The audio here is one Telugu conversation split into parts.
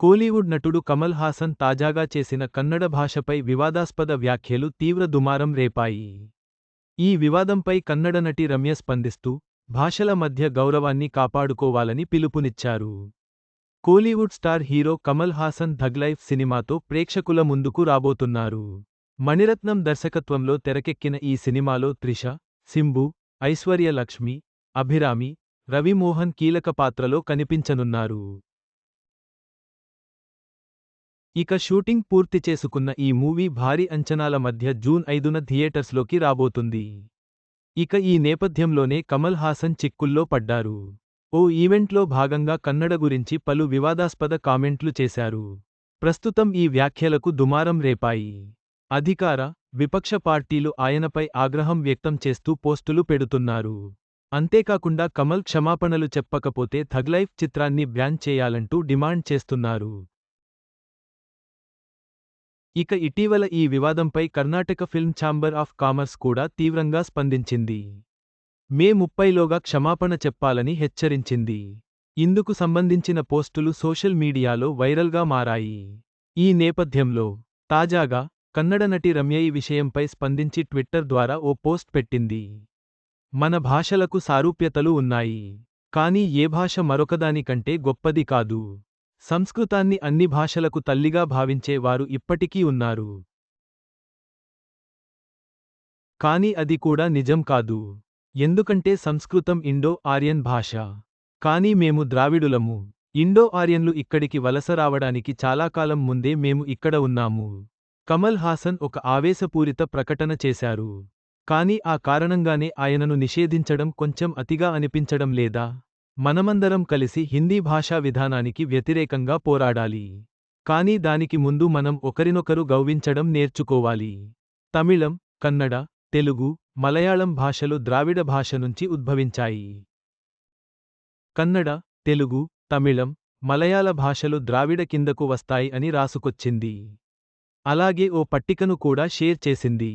కోలీవుడ్ నటుడు కమల్ హాసన్ తాజాగా చేసిన కన్నడ భాషపై వివాదాస్పద వ్యాఖ్యలు తీవ్ర దుమారం రేపాయి. ఈ వివాదంపై కన్నడ నటి రమ్య స్పందిస్తూ భాషల మధ్య గౌరవాన్ని కాపాడుకోవాలని పిలుపునిచ్చారు. Kollywood star hero Kamal Haasan thug life సినిమాతో ప్రేక్షకుల ముందుకు రాబోతున్నారు. మణిరత్నం దర్శకత్వంలో తెరకెక్కిన ఈ సినిమాలో త్రిష సింబు ఐశ్వర్య లక్ష్మి అభిరామి రవిమోహన్ కీలక పాత్రలో కనిపించనున్నారు. ఇక షూటింగ్ పూర్తి చేసుకున్న ఈ మూవీ భారీ అంచనాల మధ్య జూన్ ఐదున థియేటర్స్లోకి రాబోతుంది. ఇక ఈ నేపథ్యంలోనే కమల్ హాసన్ చిక్కుల్లో పడ్డారు. ఓ ఈవెంట్లో భాగంగా కన్నడ గురించి పలు వివాదాస్పద కామెంట్లు చేశారు. ప్రస్తుతం ఈ వ్యాఖ్యలకు దుమారం రేపాయి. అధికార విపక్ష పార్టీలు ఆయనపై ఆగ్రహం వ్యక్తం చేస్తూ పోస్టులు పెడుతున్నారు. అంతేకాకుండా కమల్ క్షమాపణలు చెప్పకపోతే థగ్లైఫ్ చిత్రాన్ని బ్యాన్ చేయాలంటూ డిమాండ్ చేస్తున్నారు. ఇక ఇటీవల ఈ వివాదంపై Karnataka film chamber of commerce కూడా తీవ్రంగా స్పందించింది. మే ముప్పైలోగా క్షమాపణ చెప్పాలని హెచ్చరించింది. ఇందుకు సంబంధించిన పోస్టులు సోషల్ మీడియాలో వైరల్గా మారాయి. ఈ నేపథ్యంలో తాజాగా కన్నడ నటి రమ్య ఈ విషయంపై స్పందించి ట్విట్టర్ ద్వారా ఓ పోస్ట్ పెట్టింది. మన భాషలకు సారూప్యతలు ఉన్నాయి. కానీ ఏ భాష మరొకదానికంటే గొప్పది కాదు. సంస్కృతాన్ని అన్ని భాషలకు తల్లిగా భావించే వారు ఇప్పటికీ ఉన్నారు. కాని అది కూడా నిజం కాదు. ఎందుకంటే సంస్కృతం ఇండో ఆర్యన్ భాష. కాని మేము ద్రావిడులము. ఇండో ఆర్యన్లు ఇక్కడికి వలస రావడానికి చాలా కాలం ముందే మేము ఇక్కడ ఉన్నాము. కమల్ హాసన్ ఒక ఆవేశపూరిత ప్రకటన చేశారు. కాని ఆ కారణంగానే ఆయనను నిషేధించడం కొంచెం అతిగా అనిపించడం లేదా? మనమందరం కలిసి హిందీ భాషా విధానానికి వ్యతిరేకంగా పోరాడాలి. కానీ దానికి ముందు మనం ఒకరినొకరు గౌవించడం నేర్చుకోవాలి. తమిళం కన్నడ తెలుగు మలయాళం భాషలు ద్రావిడ భాష నుంచి ఉద్భవించాయి. కన్నడ తెలుగు తమిళం మలయాళ భాషలు ద్రావిడ కిందకు వస్తాయి అని రాసుకొచ్చింది. అలాగే ఓ పట్టికను కూడా షేర్ చేసింది.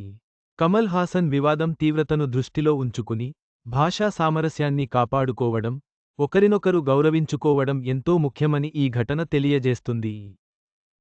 కమల్ హాసన్ వివాదం తీవ్రతను దృష్టిలో ఉంచుకుని భాషా సామరస్యాన్ని కాపాడుకోవడం ఒకరినొకరు గౌరవించుకోవడం ఎంతో ముఖ్యమని ఈ ఘటన తెలియజేస్తుంది.